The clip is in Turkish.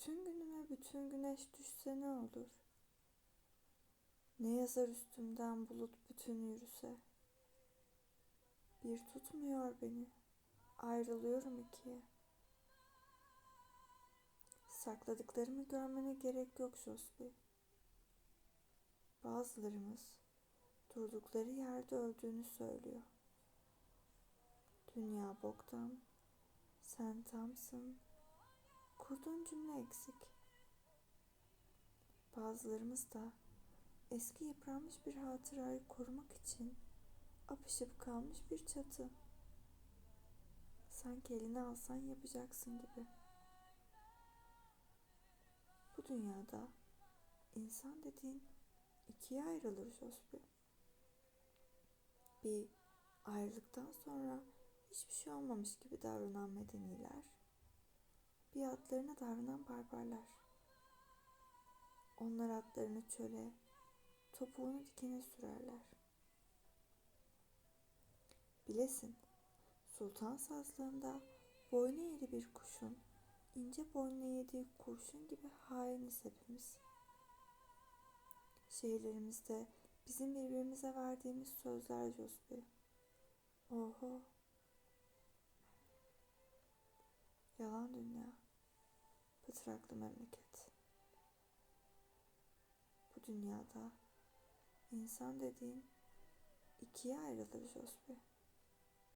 Bütün günüme bütün güneş düşse ne olur? Ne yazar üstümden bulut bütün yürüse? Bir tutmuyor beni, ayrılıyorum ikiye. Sakladıklarımı görmene gerek yok Josby. Bazılarımız durdukları yerde öldüğünü söylüyor. Dünya boktan, sen tamsın, kurduğun cümle eksik. Bazılarımız da eski yıpranmış bir hatırayı korumak için apışıp kalmış bir çatı. Sanki eline alsan yapacaksın gibi. Bu dünyada insan dediğin ikiye ayrılır Josby. Bir ayrılıktan sonra hiçbir şey olmamış gibi davranan medeniler, bir atlarına davranan barbarlar. Onlar atlarını çöle, topuğunu dikene sürerler. Bilesin, sultan sazlığında boynu eğri bir kuşun, ince boynuna yediği kurşun gibi hainiz hepimiz. Şehirlerimizde bizim birbirimize verdiğimiz sözler Josby. Oho. Yalan dünya. Pıtraklı memleket. Bu dünyada insan dediğin ikiye ayrılır Josby.